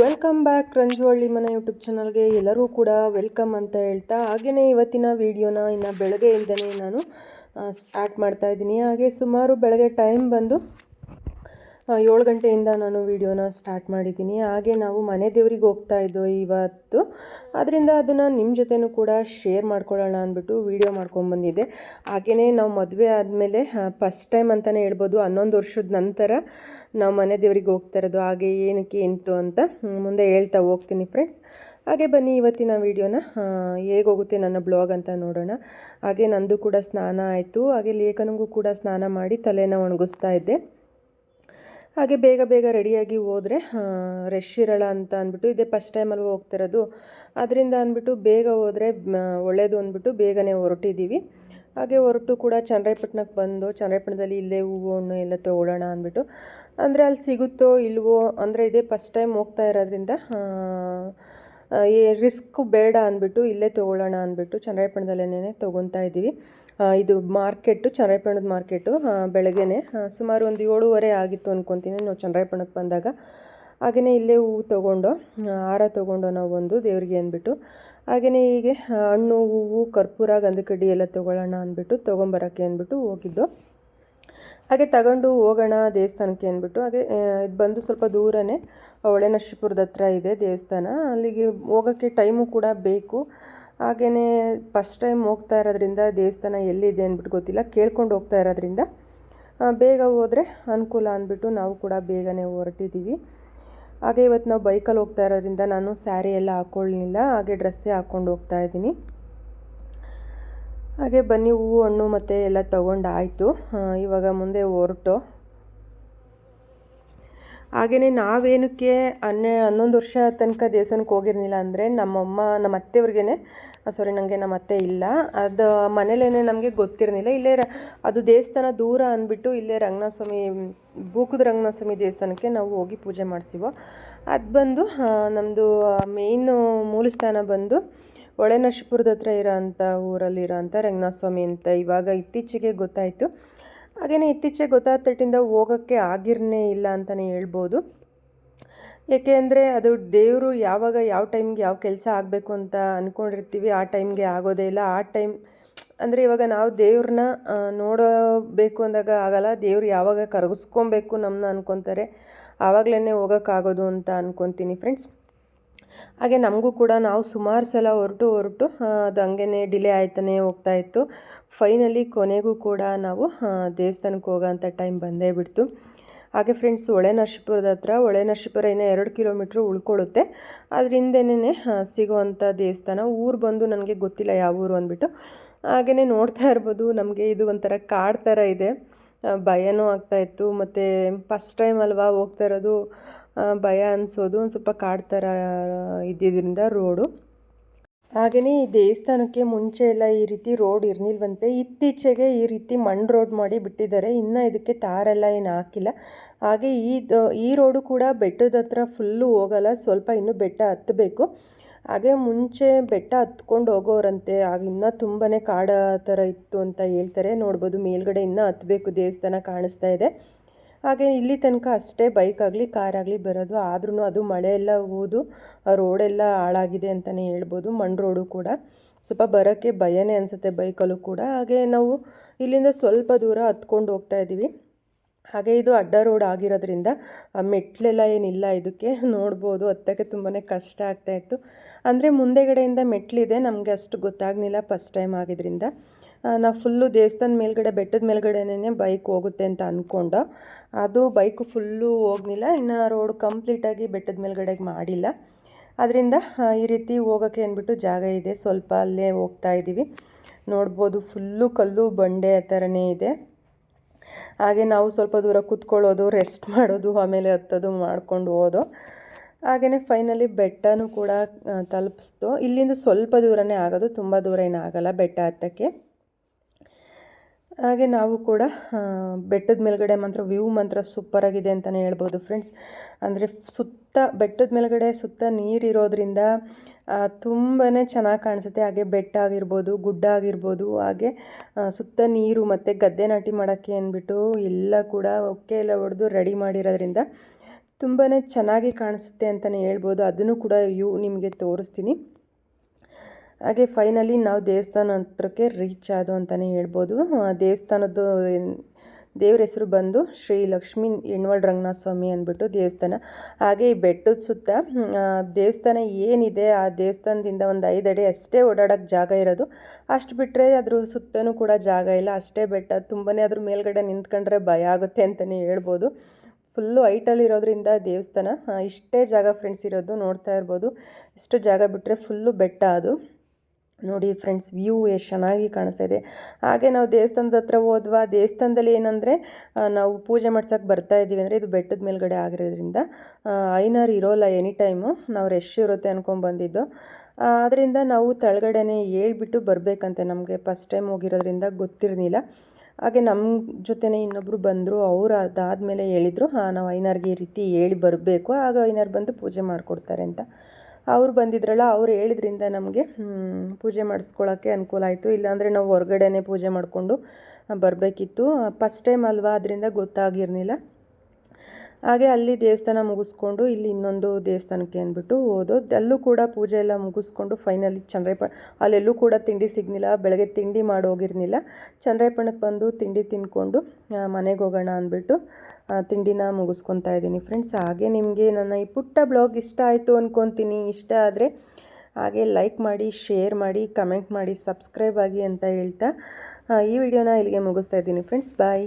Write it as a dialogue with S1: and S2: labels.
S1: Welcome back ರಂಜುವಳ್ಳಿ ಮನೆ YouTube ಚಾನಲ್ಗೆ ಎಲ್ಲರೂ ಕೂಡ ವೆಲ್ಕಮ್ ಅಂತ ಹೇಳ್ತಾ ಹಾಗೆಯೇ ಇವತ್ತಿನ ವೀಡಿಯೋನ ಇನ್ನು ಬೆಳಗ್ಗೆಯಿಂದನೇ ನಾನು ಸ್ಟಾರ್ಟ್ ಮಾಡ್ತಾ ಇದ್ದೀನಿ. ಹಾಗೆ ಸುಮಾರು ಬೆಳಗ್ಗೆ ಟೈಮ್ ಬಂದು ಏಳು ಗಂಟೆಯಿಂದ ನಾನು ವೀಡಿಯೋನ ಸ್ಟಾರ್ಟ್ ಮಾಡಿದ್ದೀನಿ. ಹಾಗೆ ನಾವು ಮನೆ ದೇವ್ರಿಗೆ ಹೋಗ್ತಾ ಇದ್ದೋ ಇವತ್ತು. ಅದರಿಂದ ಅದನ್ನು ನಿಮ್ಮ ಜೊತೆನೂ ಕೂಡ ಶೇರ್ ಮಾಡ್ಕೊಳ್ಳೋಣ ಅಂದ್ಬಿಟ್ಟು ವೀಡಿಯೋ ಮಾಡ್ಕೊಂಬಂದಿದ್ದೆ ಹಾಗೆಯೇ ನಾವು ಮದುವೆ ಆದಮೇಲೆ ಫಸ್ಟ್ ಟೈಮ್ ಅಂತಲೇ ಹೇಳ್ಬೋದು. ಹನ್ನೊಂದು ವರ್ಷದ ನಂತರ ನಾವು ಮನೆ ದೇವ್ರಿಗೆ ಹೋಗ್ತಾ ಇರೋದು. ಹಾಗೆ ಏನಕ್ಕೆ ಎಂತು ಅಂತ ಮುಂದೆ ಹೇಳ್ತಾ ಹೋಗ್ತೀನಿ ಫ್ರೆಂಡ್ಸ್ ಹಾಗೆ ಬನ್ನಿ ಇವತ್ತಿನ ವೀಡಿಯೋನ. ಹೇಗೆ ಹೋಗುತ್ತೆ ನನ್ನ ಬ್ಲಾಗ್ ಅಂತ ನೋಡೋಣ. ಹಾಗೆ ನಂದು ಕೂಡ ಸ್ನಾನ ಆಯಿತು. ಹಾಗೆ ಲೇಖನಿಗೂ ಕೂಡ ಸ್ನಾನ ಮಾಡಿ ತಲೆನ ಒಣಗಿಸ್ತಾ ಇದ್ದೆ. ಹಾಗೆ ಬೇಗ ಬೇಗ ರೆಡಿಯಾಗಿ ಹೋದರೆ ರಶ್ ಇರಲ್ಲ ಅಂತ ಅಂದ್ಬಿಟ್ಟು, ಇದೇ ಫಸ್ಟ್ ಟೈಮಲ್ಲಿ ಹೋಗ್ತಿರೋದು. ಅದರಿಂದ ಅಂದ್ಬಿಟ್ಟು ಬೇಗ ಹೋದರೆ ಒಳ್ಳೆಯದು ಅಂದ್ಬಿಟ್ಟು ಬೇಗನೆ ಹೊರಟಿದ್ದೀವಿ. ಹಾಗೆ ಹೊರಟು ಕೂಡ ಚನ್ನರಾಯಪಟ್ಟಣಕ್ಕೆ ಬಂದು ಚನ್ನರಾಯಪಟ್ಟಣದಲ್ಲಿ ಇಲ್ಲೇ ಹೂವು ಹಣ್ಣು ಎಲ್ಲ ತೊಗೊಳ್ಳೋಣ ಅಂದ್ಬಿಟ್ಟು, ಅಂದರೆ ಅಲ್ಲಿ ಸಿಗುತ್ತೋ ಇಲ್ವೋ, ಅಂದರೆ ಇದೇ ಫಸ್ಟ್ ಟೈಮ್ ಹೋಗ್ತಾ ಇರೋದ್ರಿಂದ ರಿಸ್ಕ್ ಬೇಡ ಅಂದ್ಬಿಟ್ಟು ಇಲ್ಲೇ ತೊಗೊಳ್ಳೋಣ ಅಂದ್ಬಿಟ್ಟು ಚನ್ನರಾಯಪಟ್ಟಣದಲ್ಲೇ ತೊಗೊತಾ ಇದ್ದೀವಿ. ಇದು ಮಾರ್ಕೆಟು ಚನ್ನರಾಯಪಟ್ಟಣದ ಮಾರ್ಕೆಟು ಬೆಳಗ್ಗೆನೆ. ಸುಮಾರು ಒಂದು ಏಳುವರೆ ಆಗಿತ್ತು ಅಂದ್ಕೊತೀನಿ ನಾವು ಚನ್ನರಾಯಪಟ್ಟಣಕ್ಕೆ ಬಂದಾಗ. ಹಾಗೆಯೇ ಇಲ್ಲೇ ಹೂವು ತೊಗೊಂಡು ಹಾರ ತೊಗೊಂಡು ನಾವು ಒಂದು ದೇವರಿಗೆ ಅಂದ್ಬಿಟ್ಟು ಹಾಗೆಯೇ ಹೀಗೆ ಹಣ್ಣು, ಹೂವು, ಕರ್ಪೂರ, ಗಂಧಕಡ್ಡಿ ಎಲ್ಲ ತೊಗೊಳ್ಳೋಣ ಅಂದ್ಬಿಟ್ಟು, ತೊಗೊಂಬರೋಕ್ಕೆ ಅಂದ್ಬಿಟ್ಟು ಹೋಗಿದ್ದು. ಹಾಗೆ ತಗೊಂಡು ಹೋಗೋಣ ದೇವಸ್ಥಾನಕ್ಕೆ ಅಂದ್ಬಿಟ್ಟು, ಹಾಗೆ ಇದು ಬಂದು ಸ್ವಲ್ಪ ದೂರನೇ ಹೊಳೆನಶಿಪುರದ ಹತ್ರ ಇದೆ ದೇವಸ್ಥಾನ. ಅಲ್ಲಿಗೆ ಹೋಗೋಕ್ಕೆ ಟೈಮು ಕೂಡ ಬೇಕು. ಹಾಗೆಯೇ ಫಸ್ಟ್ ಟೈಮ್ ಹೋಗ್ತಾ ಇರೋದ್ರಿಂದ ದೇವಸ್ಥಾನ ಎಲ್ಲಿದೆ ಅಂದ್ಬಿಟ್ಟು ಗೊತ್ತಿಲ್ಲ, ಕೇಳ್ಕೊಂಡು ಹೋಗ್ತಾ ಇರೋದ್ರಿಂದ ಬೇಗ ಹೋದರೆ ಅನುಕೂಲ ಅಂದ್ಬಿಟ್ಟು ನಾವು ಕೂಡ ಬೇಗನೆ ಹೊರಟಿದ್ದೀವಿ ಹಾಗೆ ಇವತ್ತು ನಾವು ಬೈಕಲ್ಲಿ ಹೋಗ್ತಾ ಇರೋದ್ರಿಂದ ನಾನು ಸ್ಯಾರಿ ಎಲ್ಲ ಹಾಕ್ಕೊಳ್ಳಿಲ್ಲ ಹಾಗೆ ಡ್ರೆಸ್ಸೇ ಹಾಕ್ಕೊಂಡು ಹೋಗ್ತಾ ಇದ್ದೀನಿ. ಹಾಗೆ ಬನ್ನಿ, ಹೂವು, ಹಣ್ಣು ಮತ್ತು ಎಲ್ಲ ತೊಗೊಂಡಾಯಿತು ಇವಾಗ ಮುಂದೆ ಹೊರಟು. ಹಾಗೆಯೇ ನಾವೇನಕ್ಕೆ ಹನ್ನೆ ಹನ್ನೊಂದು ವರ್ಷ ತನಕ ದೇವಸ್ಥಾನಕ್ಕೆ ಹೋಗಿರ್ಲಿಲ್ಲ ಅಂದರೆ ನಮ್ಮಮ್ಮ, ನಮ್ಮ ಅತ್ತೆಯವ್ರಿಗೇ ಸಾರಿ ನನಗೆ ನಮ್ಮ ಅತ್ತೆ ಇಲ್ಲ. ಅದು ಮನೇಲೇ ನಮಗೆ ಗೊತ್ತಿರಲಿಲ್ಲ. ಇಲ್ಲೇ ಅದು ದೇವಸ್ಥಾನ ದೂರ ಅಂದ್ಬಿಟ್ಟು ಇಲ್ಲೇ ರಂಗನಾಥ ಸ್ವಾಮಿ ಬೂಕದ ರಂಗನಾಥ ಸ್ವಾಮಿ ದೇವಸ್ಥಾನಕ್ಕೆ ನಾವು ಹೋಗಿ ಪೂಜೆ ಮಾಡಿಸಿವೋ. ಅದು ಬಂದು ನಮ್ಮದು ಮೇಯ್ನು ಮೂಲಸ್ಥಾನ ಬಂದು ಹೊಳೆನರಸೀಪುರದ ಹತ್ರ ಇರೋ ಅಂಥ ಊರಲ್ಲಿರೋ ಅಂಥ ರಂಗನಾಥ ಸ್ವಾಮಿ ಅಂತ ಇವಾಗ ಇತ್ತೀಚೆಗೆ ಗೊತ್ತಾಯಿತು. ಹಾಗೆಯೇ ಇತ್ತೀಚೆಗೆ ತಟ್ಟಿಂದ ಹೋಗೋಕ್ಕೆ ಆಗಿರನೇ ಇಲ್ಲ ಅಂತಲೇ ಹೇಳ್ಬೋದು. ಏಕೆ ಅಂದರೆ ಅದು ದೇವರು ಯಾವಾಗ ಯಾವ ಟೈಮ್ಗೆ ಯಾವ ಕೆಲಸ ಆಗಬೇಕು ಅಂತ ಅಂದ್ಕೊಂಡಿರ್ತೀವಿ ಆ ಟೈಮ್ಗೆ ಆಗೋದೇ ಇಲ್ಲ. ಆ ಟೈಮ್ ಅಂದರೆ ಇವಾಗ ನಾವು ದೇವ್ರನ್ನ ನೋಡಬೇಕು ಅಂದಾಗ ಆಗಲ್ಲ. ದೇವ್ರು ಯಾವಾಗ ಕರಗಿಸ್ಕೊಬೇಕು ನಮ್ಮನ್ನ ಅನ್ಕೊತಾರೆ. ಆವಾಗಲೇ ಹೋಗೋಕ್ಕಾಗೋದು ಅಂತ ಅಂದ್ಕೊತೀನಿ ಫ್ರೆಂಡ್ಸ್ ಹಾಗೆ ನಮಗೂ ಕೂಡ ನಾವು ಸುಮಾರು ಸಲ ಹೊರಟು ಹೊರಟು ಅದು ಹಂಗೇ ಡಿಲೇ ಆಯ್ತಾನೆ ಹೋಗ್ತಾ ಇತ್ತು. ಫೈನಲಿ ಕೊನೆಗೂ ಕೂಡ ನಾವು ದೇವಸ್ಥಾನಕ್ಕೆ ಹೋಗೋಂಥ ಟೈಮ್ ಬಂದೇ ಬಿಡ್ತು. ಹಾಗೆ ಫ್ರೆಂಡ್ಸ್ ಹೊಳೆನರಸೀಪುರದ ಹತ್ರ, ಹೊಳೆನರಸೀಪುರ ಇನ್ನೂ ಎರಡು ಕಿಲೋಮೀಟ್ರ್ ಉಳ್ಕೊಳ್ಳುತ್ತೆ. ಅದರಿಂದನೇ ಸಿಗುವಂಥ ದೇವಸ್ಥಾನ. ಊರು ಬಂದು ನನಗೆ ಗೊತ್ತಿಲ್ಲ ಯಾವ ಊರು ಅಂದ್ಬಿಟ್ಟು. ಹಾಗೆಯೇ ನೋಡ್ತಾ ಇರ್ಬೋದು, ನಮಗೆ ಇದು ಒಂಥರ ಕಾಡು ಥರ ಇದೆ. ಭಯನೂ ಆಗ್ತಾಯಿತ್ತು ಮತ್ತು ಫಸ್ಟ್ ಟೈಮ್ ಅಲ್ವಾ ಹೋಗ್ತಾ ಇರೋದು. ಭಯ ಅನಿಸೋದು, ಒಂದು ಸ್ವಲ್ಪ ಕಾಡು ಥರ ಇದ್ದಿದ್ದರಿಂದ ರೋಡು. ಹಾಗೆಯೇ ಈ ದೇವಸ್ಥಾನಕ್ಕೆ ಮುಂಚೆ ಎಲ್ಲ ಈ ರೀತಿ ರೋಡ್ ಇರಲಿಲ್ವಂತೆ ಇತ್ತೀಚೆಗೆ ಈ ರೀತಿ ಮಣ್ಣು ರೋಡ್ ಮಾಡಿ ಬಿಟ್ಟಿದ್ದಾರೆ. ಇನ್ನೂ ಇದಕ್ಕೆ ತಾರೆಲ್ಲ ಏನು ಹಾಕಿಲ್ಲ. ಹಾಗೆ ಈ ಈ ರೋಡು ಕೂಡ ಬೆಟ್ಟದ ಹತ್ರ ಫುಲ್ಲು ಹೋಗಲ್ಲ, ಸ್ವಲ್ಪ ಇನ್ನೂ ಬೆಟ್ಟ ಹತ್ತಬೇಕು ಹಾಗೆ ಮುಂಚೆ ಬೆಟ್ಟ ಹತ್ಕೊಂಡು ಹೋಗೋರಂತೆ. ಆಗ ಇನ್ನೂ ತುಂಬಾ ಕಾಡ ಥರ ಇತ್ತು ಅಂತ ಹೇಳ್ತಾರೆ. ನೋಡ್ಬೋದು ಮೇಲ್ಗಡೆ ಇನ್ನೂ ಹತ್ತಬೇಕು ದೇವಸ್ಥಾನ ಕಾಣಿಸ್ತಾ ಇದೆ. ಹಾಗೆ ಇಲ್ಲಿ ತನಕ ಅಷ್ಟೇ ಬೈಕ್ ಆಗಲಿ ಕಾರ್ ಆಗಲಿ ಬರೋದು. ಆದ್ರೂ ಅದು ಮಳೆ ಎಲ್ಲ ಹೋದು ರೋಡೆಲ್ಲ ಹಾಳಾಗಿದೆ ಅಂತಲೇ ಹೇಳ್ಬೋದು ಮಣ್ಣು ರೋಡು ಕೂಡ. ಸ್ವಲ್ಪ ಬರೋಕ್ಕೆ ಭಯನೇ ಅನಿಸುತ್ತೆ ಬೈಕಲ್ಲೂ ಕೂಡ. ಹಾಗೆ ನಾವು ಇಲ್ಲಿಂದ ಸ್ವಲ್ಪ ದೂರ ಹತ್ಕೊಂಡು ಹೋಗ್ತಾ ಇದ್ದೀವಿ. ಹಾಗೆ ಇದು ಅಡ್ಡ ರೋಡ್ ಆಗಿರೋದ್ರಿಂದ ಮೆಟ್ಲೆಲ್ಲ ಏನಿಲ್ಲ ಇದಕ್ಕೆ. ನೋಡ್ಬೋದು, ಹತ್ತಕ್ಕೆ ತುಂಬಾ ಕಷ್ಟ ಆಗ್ತಾಯಿತ್ತು ಅಂದರೆ ಮುಂದೆಗಡೆಯಿಂದ ಮೆಟ್ಲಿದೆ, ನಮಗೆ ಅಷ್ಟು ಗೊತ್ತಾಗಲಿಲ್ಲ ಫಸ್ಟ್ ಟೈಮ್ ಆಗಿದ್ರಿಂದ. ನಾವು ಫುಲ್ಲು ದೇವಸ್ಥಾನ ಮೇಲ್ಗಡೆ, ಬೆಟ್ಟದ ಮೇಲ್ಗಡೆನೇ ಬೈಕ್ ಹೋಗುತ್ತೆ ಅಂತ ಅಂದ್ಕೊಂಡು ಅದು ಬೈಕು ಫುಲ್ಲು ಹೋಗಲಿಲ್ಲ, ಇನ್ನು ರೋಡ್ ಕಂಪ್ಲೀಟಾಗಿ ಬೆಟ್ಟದ ಮೇಲ್ಗಡೆಗೆ ಮಾಡಿಲ್ಲ. ಅದರಿಂದ ಈ ರೀತಿ ಹೋಗೋಕ್ಕೆ ಅಂದ್ಬಿಟ್ಟು ಜಾಗ ಇದೆ. ಸ್ವಲ್ಪ ಅಲ್ಲೇ ಹೋಗ್ತಾ ಇದ್ದೀವಿ ನೋಡ್ಬೋದು ಫುಲ್ಲು ಕಲ್ಲು ಬಂಡೆ ಆ ಥರನೇ ಇದೆ. ಹಾಗೆ ನಾವು ಸ್ವಲ್ಪ ದೂರ ಕೂತ್ಕೊಳ್ಳೋದು ರೆಸ್ಟ್ ಮಾಡೋದು, ಆಮೇಲೆ ಹತ್ತೋದು, ಮಾಡ್ಕೊಂಡು ಹೋದೋ. ಹಾಗೆಯೇ ಫೈನಲಿ ಬೆಟ್ಟನೂ ಕೂಡ ತಲುಪಿಸ್ತು. ಇಲ್ಲಿಂದ ಸ್ವಲ್ಪ ದೂರನೇ ಆಗೋದು, ತುಂಬ ದೂರ ಏನಾಗಲ್ಲ ಬೆಟ್ಟ ಹತ್ತಕ್ಕೆ. ಹಾಗೆ ನಾವು ಕೂಡ ಬೆಟ್ಟದ ಮೇಲ್ಗಡೆ ಮಾತ್ರ ವ್ಯೂ ಮಾತ್ರ ಸೂಪರಾಗಿದೆ ಅಂತಲೇ ಹೇಳ್ಬೋದು ಫ್ರೆಂಡ್ಸ್ ಅಂದರೆ ಸುತ್ತ, ಬೆಟ್ಟದ ಮೇಲ್ಗಡೆ ಸುತ್ತ ನೀರಿರೋದ್ರಿಂದ ತುಂಬಾ ಚೆನ್ನಾಗಿ ಕಾಣಿಸುತ್ತೆ. ಹಾಗೆ ಬೆಟ್ಟ ಆಗಿರ್ಬೋದು, ಗುಡ್ಡ ಆಗಿರ್ಬೋದು, ಹಾಗೆ ಸುತ್ತ ನೀರು ಮತ್ತು ಗದ್ದೆ ನಾಟಿ ಮಾಡೋಕ್ಕೆ ಅಂದ್ಬಿಟ್ಟು ಎಲ್ಲ ಕೂಡ ಒಕ್ಕೆ ಎಲ್ಲ ಹೊಡೆದು ರೆಡಿ ಮಾಡಿರೋದ್ರಿಂದ ತುಂಬಾ ಚೆನ್ನಾಗಿ ಕಾಣಿಸುತ್ತೆ ಅಂತಲೇ ಹೇಳ್ಬೋದು. ಅದನ್ನು ಕೂಡ ಯು ನಿಮಗೆ ತೋರಿಸ್ತೀನಿ. ಹಾಗೆ ಫೈನಲಿ ನಾವು ದೇವಸ್ಥಾನ ಹತ್ರಕ್ಕೆ ರೀಚ್ ಆದೋ ಅಂತಲೇ ಹೇಳ್ಬೋದು. ದೇವಸ್ಥಾನದ್ದು ದೇವ್ರ ಹೆಸರು ಬಂದು ಶ್ರೀ ಲಕ್ಷ್ಮೀ ಹೆಣ್ವಳ ರಂಗನಾಥ ಸ್ವಾಮಿ ಅಂದ್ಬಿಟ್ಟು ದೇವಸ್ಥಾನ. ಹಾಗೆ ಈ ಬೆಟ್ಟದ ಸುತ್ತ ದೇವಸ್ಥಾನ ಏನಿದೆ, ಆ ದೇವಸ್ಥಾನದಿಂದ ಒಂದು ಐದು ಅಡಿ ಅಷ್ಟೇ ಓಡಾಡೋಕ್ಕೆ ಜಾಗ ಇರೋದು. ಅಷ್ಟು ಬಿಟ್ಟರೆ ಅದ್ರ ಸುತ್ತನೂ ಕೂಡ ಜಾಗ ಇಲ್ಲ. ಅಷ್ಟೇ ಬೆಟ್ಟ ತುಂಬಾ ಅದ್ರ ಮೇಲ್ಗಡೆ ನಿಂತ್ಕೊಂಡ್ರೆ ಭಯ ಆಗುತ್ತೆ ಅಂತಲೇ ಹೇಳ್ಬೋದು. ಫುಲ್ಲು ಹೈಟಲ್ಲಿರೋದ್ರಿಂದ ದೇವಸ್ಥಾನ ಇಷ್ಟೇ ಜಾಗ ಫ್ರೆಂಡ್ಸ್ ಇರೋದು ನೋಡ್ತಾ ಇರ್ಬೋದು. ಇಷ್ಟು ಜಾಗ ಬಿಟ್ಟರೆ ಫುಲ್ಲು ಬೆಟ್ಟ ಅದು. ನೋಡಿ ಫ್ರೆಂಡ್ಸ್, ವ್ಯೂ ಎಷ್ಟು ಚೆನ್ನಾಗಿ ಕಾಣಿಸ್ತಾ ಇದೆ. ಹಾಗೆ ನಾವು ದೇವಸ್ಥಾನದ ಹತ್ರ ಹೋದ್ವಾ, ದೇವಸ್ಥಾನದಲ್ಲಿ ಏನಂದರೆ ನಾವು ಪೂಜೆ ಮಾಡ್ಸೋಕೆ ಬರ್ತಾ ಇದ್ದೀವಿ ಅಂದರೆ ಇದು ಬೆಟ್ಟದ ಮೇಲ್ಗಡೆ ಆಗಿರೋದ್ರಿಂದ ಐನರ್ ಇರೋಲ್ಲ ಎನಿ ಟೈಮು ನಾವು ರಶ್ ಇರುತ್ತೆ ಅನ್ಕೊಂಡು ಬಂದಿದ್ದು ಆದ್ದರಿಂದ ನಾವು ಕೆಳಗಡೆನೆ ಹೇಳ್ಬಿಟ್ಟು ಬರಬೇಕಂತೆ ನಮಗೆ. ಫಸ್ಟ್ ಟೈಮ್ ಹೋಗಿರೋದ್ರಿಂದ ಗೊತ್ತಿರಲಿಲ್ಲ. ಹಾಗೆ ನಮ್ಮ ಜೊತೆನೇ ಇನ್ನೊಬ್ಬರು ಬಂದರು, ಅವರು ಅದಾದಮೇಲೆ ಹೇಳಿದರು, ಹಾಂ, ನಾವು ಐನಾರ್ಗೆ ಈ ರೀತಿ ಹೇಳಿ ಬರಬೇಕು. ಆಗ ಐನಾರ್ ಬಂದು ಪೂಜೆ ಮಾಡಿಕೊಡ್ತಾರೆ ಅಂತ. ಅವ್ರು ಬಂದಿದ್ರಲ್ಲ, ಅವ್ರು ಹೇಳಿದ್ರಿಂದ ನಮಗೆ ಪೂಜೆ ಮಾಡಿಸ್ಕೊಳ್ಳೋಕ್ಕೆ ಅನುಕೂಲ ಆಯಿತು. ಇಲ್ಲಾಂದರೆ ನಾವು ಹೊರಗಡೆನೇ ಪೂಜೆ ಮಾಡಿಕೊಂಡು ಬರಬೇಕಿತ್ತು. ಫಸ್ಟ್ ಟೈಮ್ ಅಲ್ವಾ, ಅದರಿಂದ ಗೊತ್ತಾಗಿರಲಿಲ್ಲ. ಹಾಗೆ ಅಲ್ಲಿ ದೇವಸ್ಥಾನ ಮುಗಿಸ್ಕೊಂಡು ಇಲ್ಲಿ ಇನ್ನೊಂದು ದೇವಸ್ಥಾನಕ್ಕೆ ಅಂದ್ಬಿಟ್ಟು ಹೋದೋ ಅಲ್ಲೂ ಕೂಡ ಪೂಜೆ ಎಲ್ಲ ಮುಗಿಸ್ಕೊಂಡು ಫೈನಲಿ ಚಂದ್ರೈಪಣ ಅಲ್ಲೆಲ್ಲೂ ಕೂಡ ತಿಂಡಿ ಸಿಗ್ನಿಲ್ಲ ಬೆಳಗ್ಗೆ ತಿಂಡಿ ಮಾಡಿ ಹೋಗಿರ್ನಿಲ್ಲ ಚಂದ್ರಪ್ಪಣಕ್ಕೆ ಬಂದು ತಿಂಡಿ ತಿಂದ್ಕೊಂಡು ಮನೆಗೆ ಹೋಗೋಣ ಅಂದ್ಬಿಟ್ಟು ತಿಂಡಿನ ಮುಗಿಸ್ಕೊತಾ ಇದ್ದೀನಿ ಫ್ರೆಂಡ್ಸ್ ಹಾಗೆ ನಿಮಗೆ ನನ್ನ ಈ ಪುಟ್ಟ ಬ್ಲಾಗ್ ಇಷ್ಟ ಆಯಿತು ಅಂದ್ಕೊತೀನಿ ಇಷ್ಟ ಆದರೆ ಹಾಗೆ ಲೈಕ್ ಮಾಡಿ ಶೇರ್ ಮಾಡಿ ಕಮೆಂಟ್ ಮಾಡಿ ಸಬ್ಸ್ಕ್ರೈಬ್ ಆಗಿ ಅಂತ ಹೇಳ್ತಾ ಈ ವಿಡಿಯೋನ ಇಲ್ಲಿಗೆ ಮುಗಿಸ್ತಾ ಇದ್ದೀನಿ ಫ್ರೆಂಡ್ಸ್ ಬಾಯ್